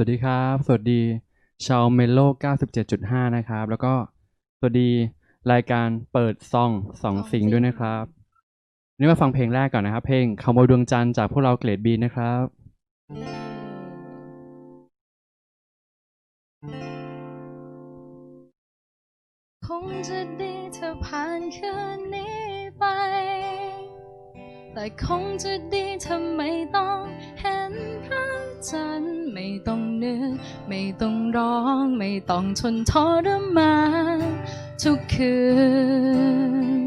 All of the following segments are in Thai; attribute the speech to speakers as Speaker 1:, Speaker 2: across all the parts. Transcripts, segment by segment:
Speaker 1: สวัสดีครับ สวัสดีชาวเมโล 97.5 นะครับ แล้วก็สวัสดีรายการเปิดซองสองสิงด้วยนะครับนนี่มาฟังเพลงแรกก่อนนะครับ เพลงขโมยดวงจันทร์จากพวกเราเกรดบีนะครับ
Speaker 2: คงจะดีถ้าผ่านคืนนี้ไป แต่คงจะดีถ้าไม่ต้องเห็นพระ จันไม่ต้องนึกไม่ต้องร้องไม่ต้องทนทรมานทุกคืน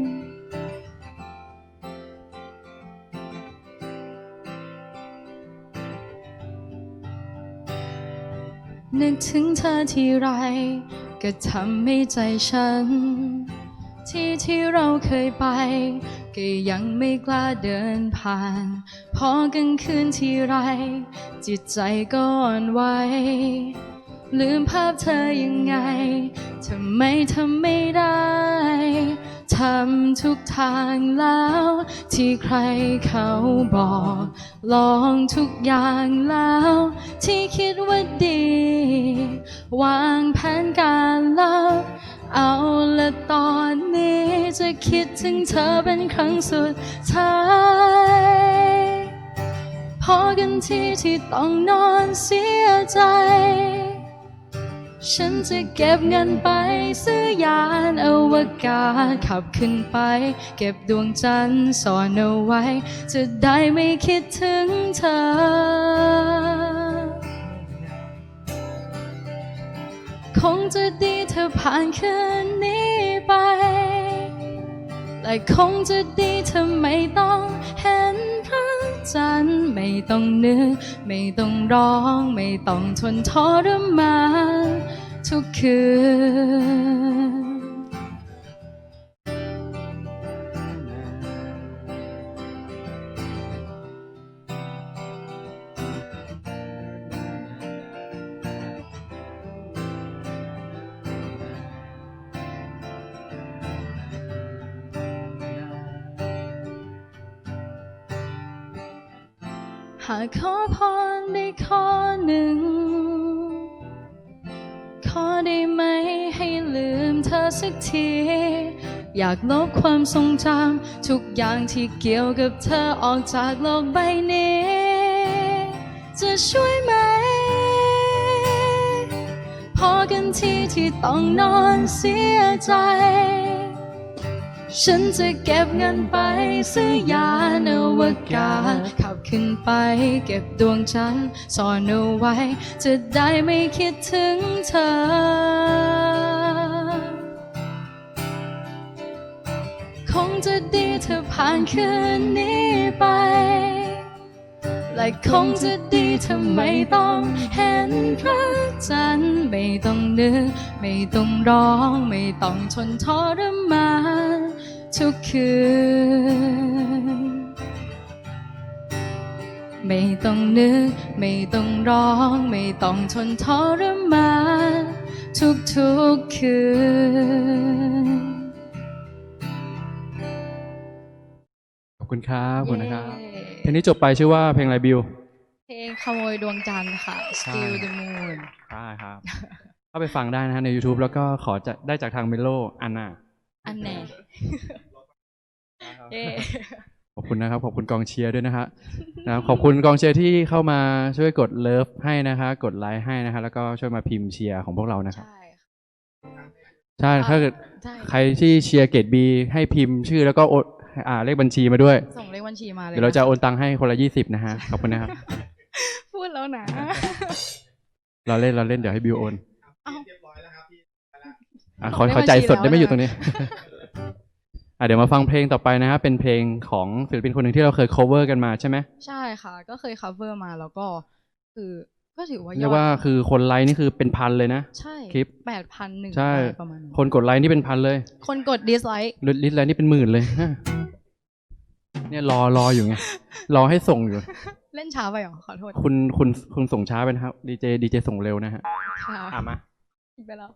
Speaker 2: นึกถึงเธอทีไร ก็ทำให้ใจฉัน ที่ที่เราเคยไป ก็ยังไม่กล้าเดินผ่าน พอกลางคืนที่ไร จิตใจก็อ่อนไหวลืมภาพเธอยังไงทำไมทำไม่ได้ ทำทุกทางแล้ว ที่ใครเขาบอก ลองทุกอย่างแล้ว ที่คิดว่าดี วางแผนการแล้ว เอาละตอน คิดถึงเธอเป็นครั้งสุดท้ายพอกันที่ที่ต้องนอนเสียใจ ฉันจะเก็บเงินไปซื้อยานอวกาศขับขึ้นไป เก็บดวงจันทร์ซ่อนเอาไว้ จะได้ไม่คิดถึงเธอ คงจะดีเธอผ่านคืนนี้ไป แต่คงจะดีเธอไม่ต้องเห็นพระจันทร์ไม่ต้องนึก ไม่ต้องร้อง ไม่ต้องทนทรมานทุกคืน ขอพรได้ข้อหนึ่ง ขอได้ไหมให้ลืมเธอสักที อยากลบความทรงจำทุกอย่างที่เกี่ยวกับเธอออกจากโลกใบนี้ จะช่วยไหม พอกันที่ที่ต้องนอนเสียใจ ฉันจะเก็บเงินไปซื้อยานอวกาศขับขึ้นไปเก็บดวงจันทร์ซ่อนเอาไว้ จะได้ไม่คิดถึงเธอ คงจะดีเธอผ่านคืนนี้ไป และคงจะดีเธอไม่ต้องเห็นพระจันทร์ไม่ต้องนึก ไม่ต้องร้อง ไม่ต้องทนทรมาน ทุกคืน ไม่ต้องนึก ไม่ต้องร้อง ไม่ต้องทนทรมานทุกทุกๆคืน
Speaker 1: ขอบคุณครับขอบคุณนะครับ เพล
Speaker 2: เย้
Speaker 1: งนี้จบไปชื่อว่าเพลงอะไรบิว
Speaker 2: เพลงขโมยดวงจันทร์ค่ะ Steal the Moon
Speaker 1: ใช่ครับ เข้าไปฟังได้นะฮะใน YouTube แล้วก็ขอจะได้จากทางเมโลอันน่ะ
Speaker 2: อันแน่เย้
Speaker 1: ขอบคุณนะครับ ขอบคุณกองเชียร์ด้วยนะฮะนะครับขอบคุณกองเชียร์ที่เข้ามาช่วยกดเลิฟให้นะคะ กดไลค์ให้นะคะ แล้วก็ช่วยมาพิมพ์เชียร์ของพวกเรานะครับ
Speaker 2: ใช่
Speaker 1: ใช่ถ้าเกิด
Speaker 2: ใช่
Speaker 1: ใครที่เชียร์เกตบีให้พิมพ์ชื่อแล้วก็โอนอ่าเลขบัญชีมาด้วย
Speaker 2: ส่งเลขบัญชีมาเลย
Speaker 1: เดี๋ยวเราจะ
Speaker 2: น
Speaker 1: โอนตังค์ให้คนละยี่สิบนะฮะ ขอบคุณนะครับ
Speaker 2: พูดแล้วนะ
Speaker 1: เราเล่นเราเล่นเดี๋ยวให้บิวโอน
Speaker 2: เอ้า
Speaker 1: อะขอ
Speaker 2: ส่งเลข
Speaker 1: ขอจ่ายสด
Speaker 2: บัญชี
Speaker 1: ได้ไหม่
Speaker 2: แล้ว
Speaker 1: อยู่ตรงนี้อะเดี๋ยวมาฟังเพลงต่อไปนะฮะเป็นเพลงของศิลปินคนหนึ่งที่เราเคย cover กันมาใช่ไหม
Speaker 2: ใช่ค่ะ ก็เคย cover มาแล้วก็คือก็ถือว่าย
Speaker 1: เรีย
Speaker 2: อกด
Speaker 1: ว่าคือคนไลค์นี่คือเป็นพันเลยนะ
Speaker 2: ใช่
Speaker 1: คลิป
Speaker 2: แปดพันหนึ่ง
Speaker 1: ใช่
Speaker 2: ประมาณนั้น
Speaker 1: คนกดไลค์นี่เป็นพันเลย
Speaker 2: คนกด dislike
Speaker 1: ลิสต์แล้วนี่เป็นหมื่นเลยฮะเนี่ยรอรออยู่ไงรอให้ส่งอยู่
Speaker 2: เล่นช้าไปเหรอขอโทษ
Speaker 1: คุณคุณคุณส่งช้าไปนะครับดีเจดีเจส่งเร็วนะฮะ
Speaker 2: ค่ะ
Speaker 1: อะมา
Speaker 2: ไปแล้ว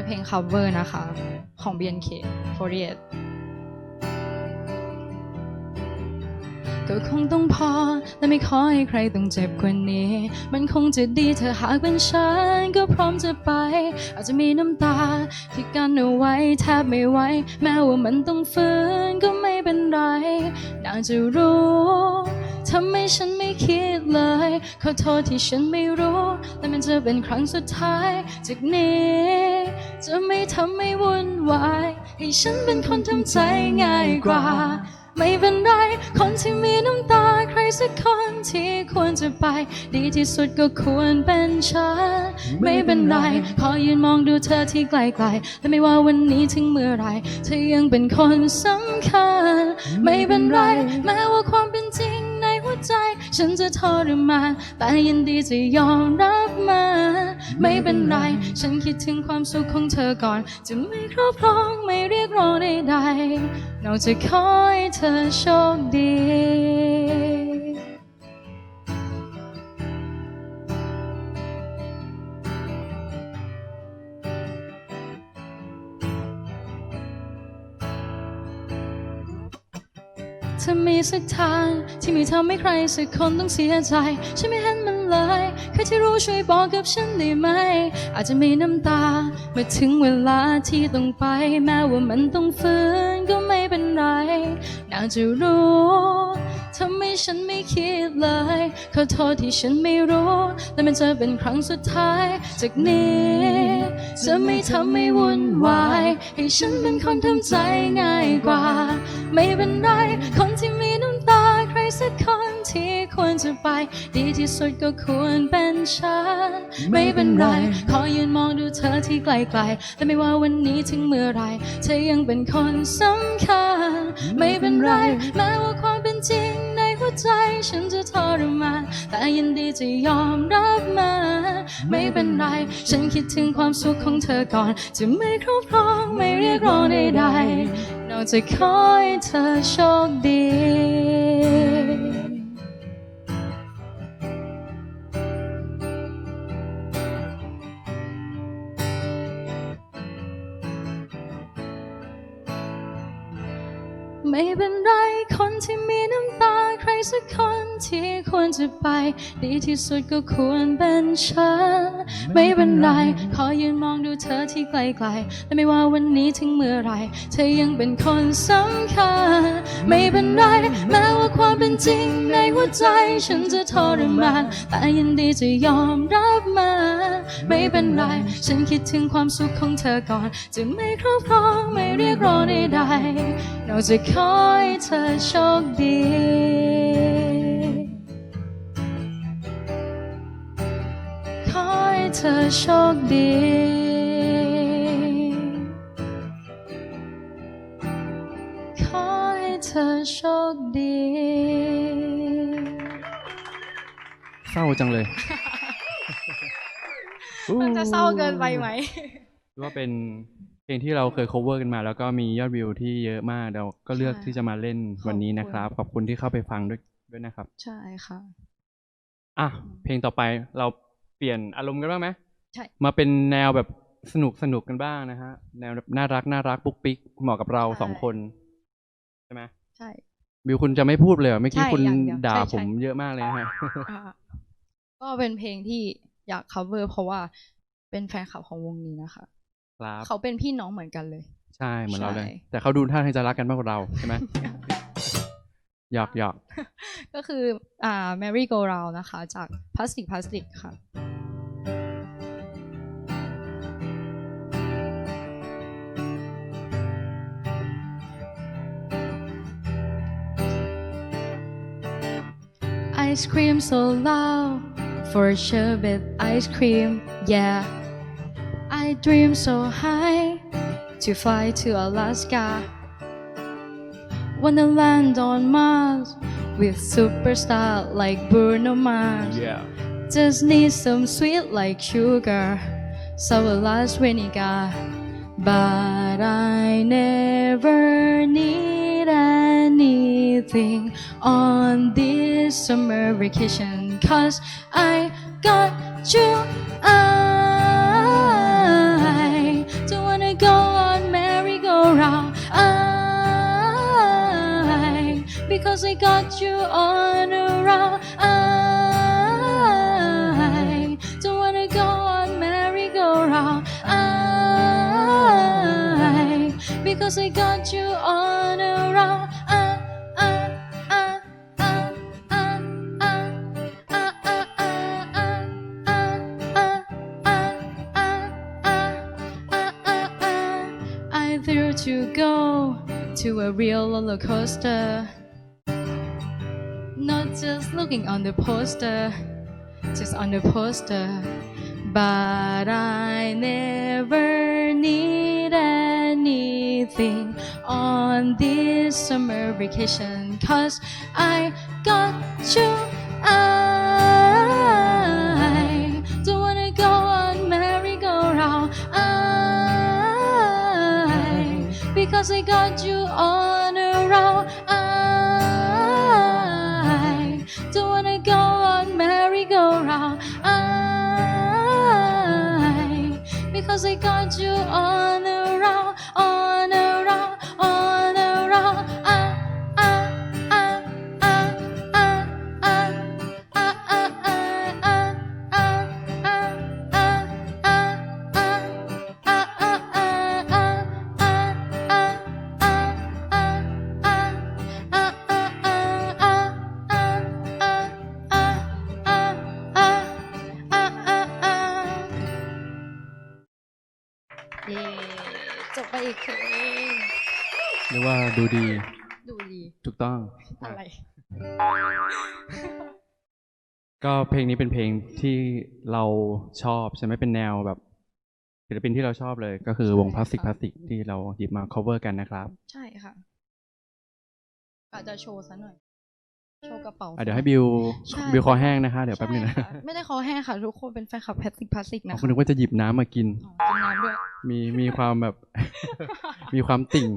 Speaker 2: เป็นเพลง cover นะคะ ของ BNK48 ก็คงต้องพอ และไม่ขอให้ใครต้องเจ็บกว่านี้ มันคงจะดีถ้าหากเป็นฉัน ก็พร้อมจะไป อาจจะมีน้ำตา ที่กันเอาไว้แทบไม่ไหวแม้ว่ามันต้องฟื้นก็ไม่เป็นไรน่าจะรู้ทำไมฉันไม่คิดเลย ขอโทษที่ฉันไม่รู้ และมันจะเป็นครั้งสุดท้ายจากนี้ จะไม่ทำให้วุ่นวาย ให้ฉันเป็นคนทำใจง่ายกว่า ไม่เป็นไร คนที่มีน้ำตาใครสักคนที่ควรจะไป ดีที่สุดก็ควรเป็นฉัน ไม่เป็นไร ขอยืนมองดูเธอที่ไกลๆ และไม่ว่าวันนี้ถึงเมื่อไร เธอยังเป็นคนสำคัญ ไม่เป็นไร แม้ว่าความเป็นจริงในหัวใจ ฉันจะทรมานแต่ยินดีจะยอมรับมา ไม่เป็นไร ฉันคิดถึงความสุขของเธอก่อน จะไม่ครอบครองไม่เรียกร้องใดๆนอกจากขอให้เธอโชคดี สักทาง ที่ไม่ทำให้ใครสักคนต้องเสียใจ ฉันไม่เห็นมันเลยใครที่รู้ช่วยบอกกับฉันได้ไหม อาจจะมีน้ำตาเมื่อถึงเวลาที่ต้องไป แม้ว่ามันต้องฝืนก็ไม่เป็นไรน่าจะรู้ ทำไมฉันไม่คิดเลย ขอโทษที่ฉันไม่รู้ และมันจะเป็นครั้งสุดท้าย จากนี้ จะไม่ทำให้วุ่นวาย ให้ฉันเป็นคนทำใจง่ายกว่า ไม่เป็นไร คนที่มีน้ำตา ใครสักคนที่ควรจะไป ดีที่สุดก็ควรเป็นฉัน ไม่เป็นไร ขอยืนมองดูเธอที่ไกลๆและไม่ว่าวันนี้ถึงเมื่อไร เธอยังเป็นคนสำคัญ ไม่เป็นไร แม้ว่าความเป็นจริง ใจฉันจะทรมานแต่ยินดีจะยอมรับมันไม่เป็นไร ฉันคิดถึงความสุขของเธอก่อน จะไม่ครอบครองไม่เรียกร้องใดๆนอกจากขอให้เธอโชคดีไม่เป็น กคนที่ควรจะไป ดีที่สุดก็ควรเป็นฉัน ไม่เป็นไร ขอยืนมองดูเธอที่ไกลๆและไม่ว่าวันนี้ถึงเมื่อไร เธอยังเป็นคนสำคัญ ไม่เป็นไร แม้ว่าความเป็นจริงในหัวใจ ฉันจะทรมาน แต่ยินดีจะยอมรับมันไม่เป็นไร ฉันคิดถึงความสุขของเธอก่อน จะไม่ครอบครองไม่เรียกร้องใดๆนอกจากขอให้เธอโชคดี ธอโชคดี ขอให้เธอโชคดี
Speaker 1: เศร้าจังเลย
Speaker 2: มันจะเศร้าเกินไปไหม
Speaker 1: หรือว่าเป็นเพลงที่เราเคย cover กันมา แล้วก็มียอดวิวที่เยอะมากเราก็เลือก
Speaker 2: ใช่
Speaker 1: ที่จะมาเล่นวันนี้นะครับ ขอบคุณที่เข้าไปฟังด้วยด้วยนะครับ
Speaker 2: ใช่ค่ะ
Speaker 1: อะ เพลงต่อไปเรา เปลี่ยนอารมณ์กันบ้างไหม
Speaker 2: ใช่
Speaker 1: มาเป็นแนวแบบสนุกสนุกกันบ้างนะฮะ แนวแบบน่ารักน่ารักปุ๊กปิ๊กเหมาะกับเรา
Speaker 2: ใช่
Speaker 1: สองคน ใช่ไหม
Speaker 2: ใช่
Speaker 1: บิวคุณจะไม่พูดเลยเหรอเมื่อกี้
Speaker 2: ใช่
Speaker 1: คุณ
Speaker 2: อย่างเดียว
Speaker 1: ด่า
Speaker 2: ใช่ใช่
Speaker 1: ผมเยอะมากเลยนะฮะ
Speaker 2: อ่าก็เป็นเพลงที่อยาก cover เพราะว่าเป็นแฟนคลับของวงนี้นะคะ
Speaker 1: ครับ
Speaker 2: เขาเป็นพี่น้องเหมือนกันเลย
Speaker 1: ใช่เหมือนเราเลย
Speaker 2: ใช่
Speaker 1: แต่เขาดูท่าทางจะรักกันมากกว่าเราใช่ไหม หยอกหยอก
Speaker 2: ก็คืออ่า Mary Go Round นะคะ จากพลาสติกพลาสติกค่ะ Ice cream so loud for sherbet ice cream, yeah. I dream so high to fly to Alaska. Wanna land on Mars with superstar like Bruno Mars.
Speaker 1: yeah
Speaker 2: Just need some sweet like sugar, sour last vinegar. But I never need anything on this summer vacation. Cause I got you. I cause I got you on a. I don't wanna go on merry-go-round. I because I got you on a roll. There to go to a real roller coaster. Just looking on the poster, just on the poster. But I never need anything on this summer vacation. Cause I got you. I don't wanna go on merry-go-round. I, because I got you on because I got you on ก็เพลง
Speaker 1: นี้เป็นเพลงที่เราชอบใช่ไหมเป็นแนวแบบศิลปินที่เราชอบเลย ก็คือวงพลาสติกพลาสติกที่เราหยิบมา cover กันนะครับ
Speaker 2: ใช่ค่ะ อาจจะโชว์ซะหน่อย โชว์กระเป๋า
Speaker 1: อะเดี๋ยวให้บิว
Speaker 2: ใช่
Speaker 1: บิวคอแห้งนะคะ เดี๋ยวแป๊บนึงนะ
Speaker 2: ใช่ค่ะไม่ได้คอแห้งค่ะ ทุกคนเป็นแฟนคลับแพทติกพลาสติกนะ
Speaker 1: ผม
Speaker 2: คะ
Speaker 1: นึกว่าจะหยิบน้ำมากิน
Speaker 2: อ๋อกินน้ำด้วย
Speaker 1: มีมีความแบบ มีความติ่ง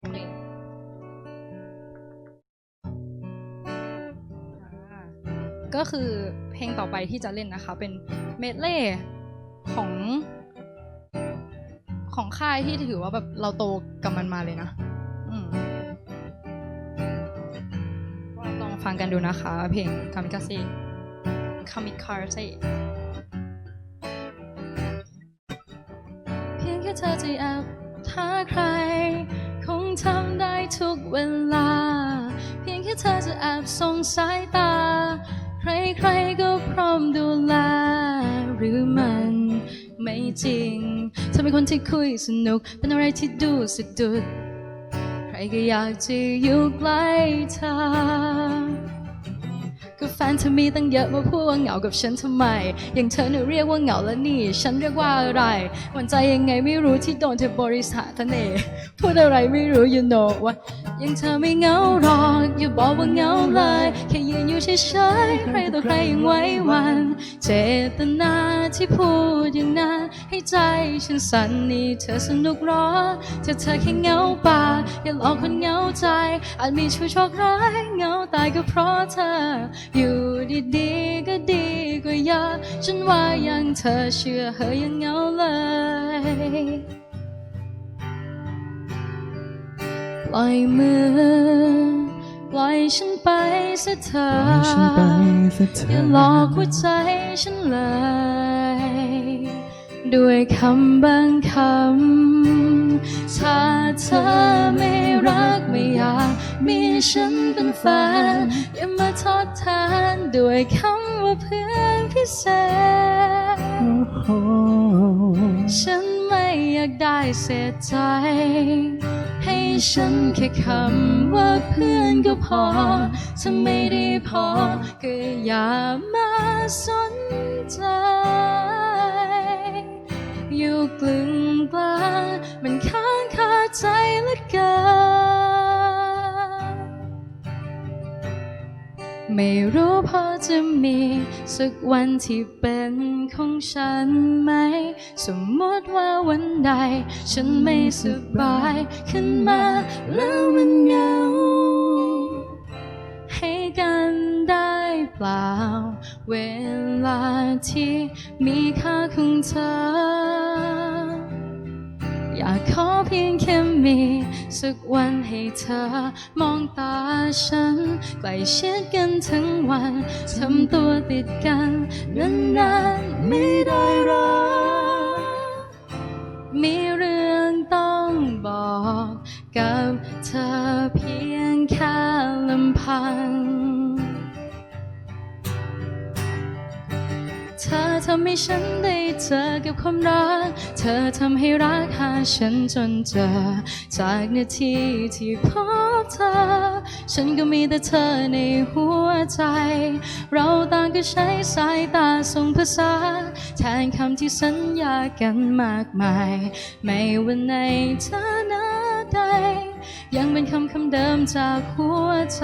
Speaker 2: โอเค ก็คือเพลงต่อไปที่จะเล่นนะคะ เป็นเมดเล่ของของค่ายที่ถือว่าแบบเราโตกับมันมาเลยนะอลองฟังกันดูนะคะ เพลงคามิคาเซ่คามิคาเซ่เพียงแค่เธอจะแอบท้าใคร คงทำได้ทุกเวลา เพียงแค่เธอจะแอบส่งสายตา ใครๆก็พร้อมดูแลหรือมันไม่จริงเธอเป็นคนที่คุยสนุก เป็นอะไรที่ดูสะดุด ใครก็อยากจะอยู่ใกล้เธอ ก็แฟนเธอมีตั้งเยอะมาพูดว่าเหงากับฉันทำไม อย่างเธอเนี่ยเรียกว่าเหงาแล้วนี่ ฉันเรียกว่าอะไรหวั่นใจยังไงไม่รู้ที่โดนเธอบริษัททะเนพูดอะไรไม่รู้ you know ว่ายังเธอไม่เหงาหรอกอย่าบอกว่าเหงาเลย แค่ยืนอยู่เฉยๆใครต่อใครยังไว้วัน เจตนาที่พูดอย่างนั้นให้ใจฉันสั่นนี่เธอสนุกหรอถ้าเธอแค่เหงาปากอย่าหลอกคนเหงาใจอาจมีชู้โชคร้ายเหงาตายก็เพราะเธออยู่ดีๆก็ดีกว่าเยอะฉันว่ายังเธอเชื่อเหอยังเหงาเลยปล่อยมือปล่อยฉันไปซะเธออย่าหลอกหัวใจฉันเลย ด้วยคำบางคำถ้าเธอ มีฉันเป็นแฟนอย่ามาทดแทนด้วยคำว่าเพื่อนพิเศษ ฉันไม่อยากได้เสียใจ ให้ฉันแค่คำว่าเพื่อนก็พอ ถ้าไม่ได้พอ ก็อย่ามาสนใจ อยู่กลึงกลางมันค้างคาใจเหลือเกิน ไม่รู้พอจะมีสักวันที่เป็นของฉันไหม สมมติว่าวันใด ฉันไม่สบายขึ้นมาแล้วมันเหงา ให้กันได้เปล่า เวลาที่มีค่าของเธอ อยากขอเพียงแค่มีสักวันให้เธอมองตาฉันใกล้ชิดกันทั้งวันทำตัวติดกันนานๆไม่ได้รักมีเรื่องต้องบอกกับเธอเพียงแค่ลำพัง ทำให้ฉันได้เจอกับความรัก เธอทำให้รักหาฉันจนเจอ จากนาทีที่พบเธอ ฉันก็มีแต่เธอในหัวใจ เราต่างก็ใช้สายตาส่งภาษา แทนคำที่สัญญากันมากมาย ไม่ว่าในเธอน้าใดยังเป็นคำคำเดิมจากหัวใจ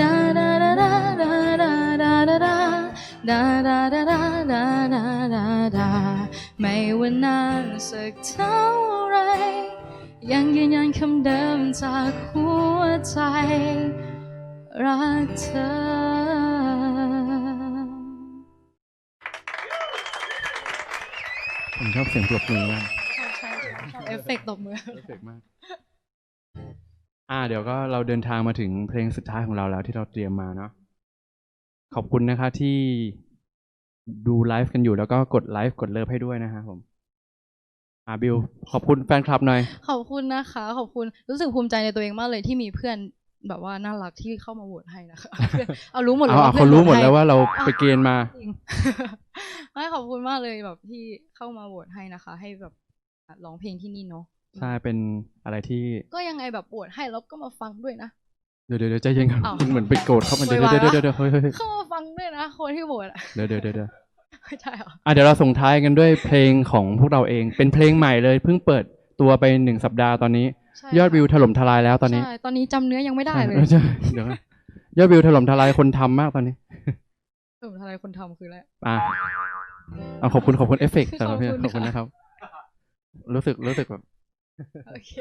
Speaker 2: ดาดาดาดาดาดาดา ดาดาดาดาดาดาดาดาดาดาไม่ว่านานสักเท่าไร ยังยืนยันคำเดิมจากหัวใจ รักเธอ
Speaker 1: ผมชอบเสียงปรบมือมาก
Speaker 2: ใช่ใช่เอฟเฟกต์ตบมือ
Speaker 1: เพอร์เฟกมาก อ่า เดี๋ยวก็เราเดินทางมาถึงเพลงสุดท้ายของเราแล้วที่เราเตรียมมาเนาะ ขอบคุณนะคะที่ดูไลฟ์กันอยู่แล้วก็กดไลฟ์กดเลิฟให้ด้วยนะฮะผมอ่าบิวขอบคุณแฟนคลับหน่อย
Speaker 2: ขอบคุณนะคะ ขอบคุณรู้สึกภูมิใจในตัวเองมากเลยที่มีเพื่อนแบบว่าน่ารักที่เข้ามาโหวตให้นะคะเพื่อนเอารู้หมด
Speaker 1: เอา
Speaker 2: แล้ว
Speaker 1: เอา
Speaker 2: พื่
Speaker 1: เขา
Speaker 2: อน
Speaker 1: รู้หมด
Speaker 2: โต
Speaker 1: แล้ว
Speaker 2: ให้
Speaker 1: ว่าเราไปเกณฑ์มา
Speaker 2: จริงไม่ขอบคุณมากเลยแบบที่เข้ามาโหวตให้นะคะ ให้แบบร้องเพลงที่นี่เนาะ
Speaker 1: ใช่เป็นอะไรที่
Speaker 2: ก็ยังไงแบบโหวตให้แล้วก็มาฟังด้วยนะ
Speaker 1: เดี๋ยวเดี๋ยวเดี๋ยวใจเย็นครับ
Speaker 2: อ้าว
Speaker 1: เหมือนไปโกรธเขามันเดี๋ยว
Speaker 2: โวยวาย
Speaker 1: เดี๋ยวเดี๋ยวเดี๋ยวเฮ้ยเฮ้ยเฮ้ย
Speaker 2: เข้ามาฟังด้วยนะคนที่โหวตอะ
Speaker 1: เดี๋ยวเดี๋ยวเดี๋ยวเดี๋ยว
Speaker 2: ไม่ใช่เหรอ
Speaker 1: อะเดี๋ยวเราส่งท้ายกันด้วยเพลงของพวกเราเอง เป็นเพลงใหม่เลยเพิ่งเปิดตัวไปหนึ่งสัปดาห์ตอนนี้
Speaker 2: ใช่
Speaker 1: ยอดวิว
Speaker 2: ค่ะ
Speaker 1: ถล่มทลายแล้วตอนนี้
Speaker 2: ใช่ตอนนี้จำเนื้อยังไม่ได้เลย
Speaker 1: ใช่ใช่เดี๋ยวนะยอดวิวถล่มทลายคนทำมากตอนนี้
Speaker 2: เอออะไรคนทำคืออะไร
Speaker 1: อะเอาขอบคุณขอบคุณเอฟเฟกต์สำหรับพี่
Speaker 2: ขอบคุณ
Speaker 1: ขอบคุณ
Speaker 2: ค่ะ
Speaker 1: นะครับ รู้สึกรู้สึกแบบ
Speaker 2: โอเค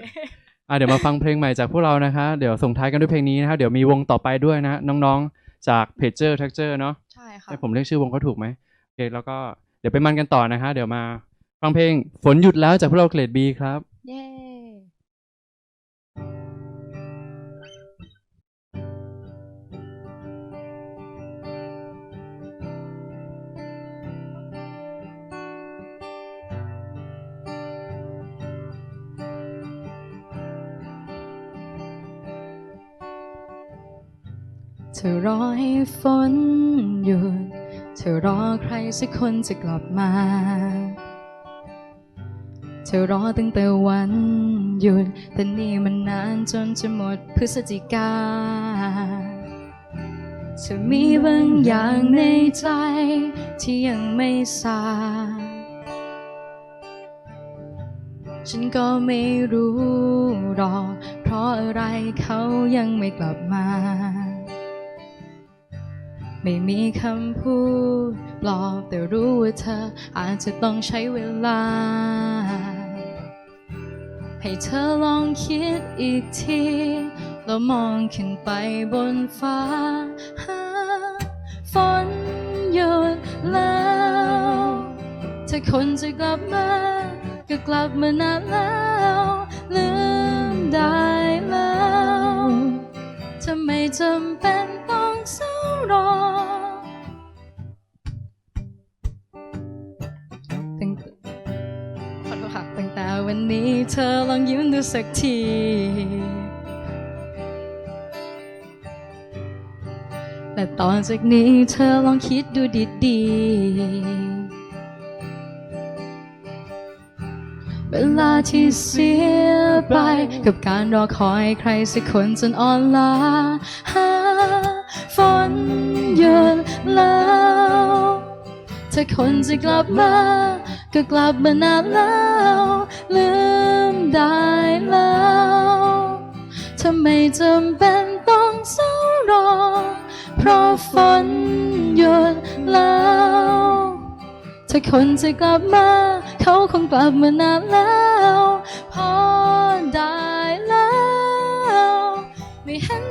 Speaker 1: อะเดี๋ยวมาฟังเพลงใหม่จากพวกเรานะคะ เดี๋ยวส่งท้ายกันด้วยเพลงนี้นะคะเดี๋ยวมีวงต่อไปด้วยนะน้องๆจากเพจเจอร์แท็กเจอร์เนาะ
Speaker 2: ใช่ค่ะ
Speaker 1: ให้ผมเรียกชื่อวงเขาถูกไหมโอเคแล้วก็เดี๋ยวไปมันกันต่อนะคะ เดี๋ยวมาฟังเพลงฝนหยุดแล้วจากพวกเราเกรดบีครับ
Speaker 2: เย้ ฝนหยุดเธอรอใครสักคนจะกลับมา เธอรอตั้งแต่วันหยุด แต่นี่มันนานจนจะหมดพฤศจิกาเธอมีบางอย่างในใจที่ยังไม่สาฉันก็ไม่รู้หรอก เพราะอะไรเขายังไม่กลับมา ไม่มีคำพูดปลอบแต่รู้ว่าเธออาจจะต้องใช้เวลา ให้เธอลองคิดอีกทีแล้วมองขึ้นไปบนฟ้า หาฝนหยุดแล้วถ้าคนจะกลับมา ก็กลับมานานแล้วลืมได้แล้วทำไมจำเป็น รอ ตั้งขอโทษค่ะตั้งแต่วันนี้เธอลองยิ้มดูสักทีและต่อจากนี้เธอลองคิดดูดีๆ เวลาที่เสียไป กับการรอคอยใครสักคนจนอ่อนล้า หาฝนหยุดแล้ว ถ้าคนจะกลับมา ก็กลับมานานแล้ว ลืมได้แล้วทำไมจำเป็นต้องเศร้ารอ เพราะฝนหยุดแล้ว ถ้าคนจะกลับมา เขาคงกลับมานานแล้วพอได้แล้ว ไม่เห็น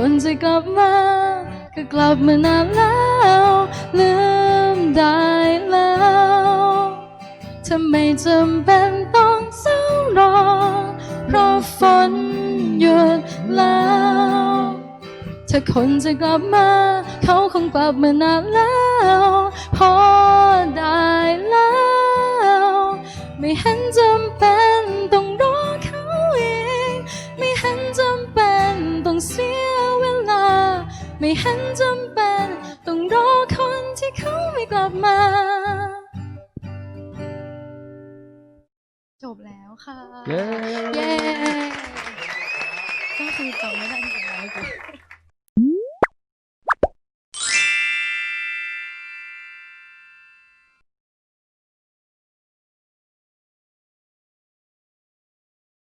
Speaker 2: คนจะกลับมา ก็กลับมานานแล้ว ลืมได้แล้วถ้าไมจำเป็นต้องเศร้ารอ เพราะฝนหยุดแล้ว ถ้าคนจะกลับมา เขาคงกลับมานานแล้ว พอได้แล้ว ไม่เห็นจำเป็นต้องรอเขาอีกไม่เห็นจำเป็นต้องเสีย ไม่เห็นจำเป็น ต้องรอคนที่เขาไม่กลับมา จบแล้วค่ะ
Speaker 1: เย้
Speaker 2: เย้ก็คือจำไม่ได้จริงๆแล้วเมื่อกี้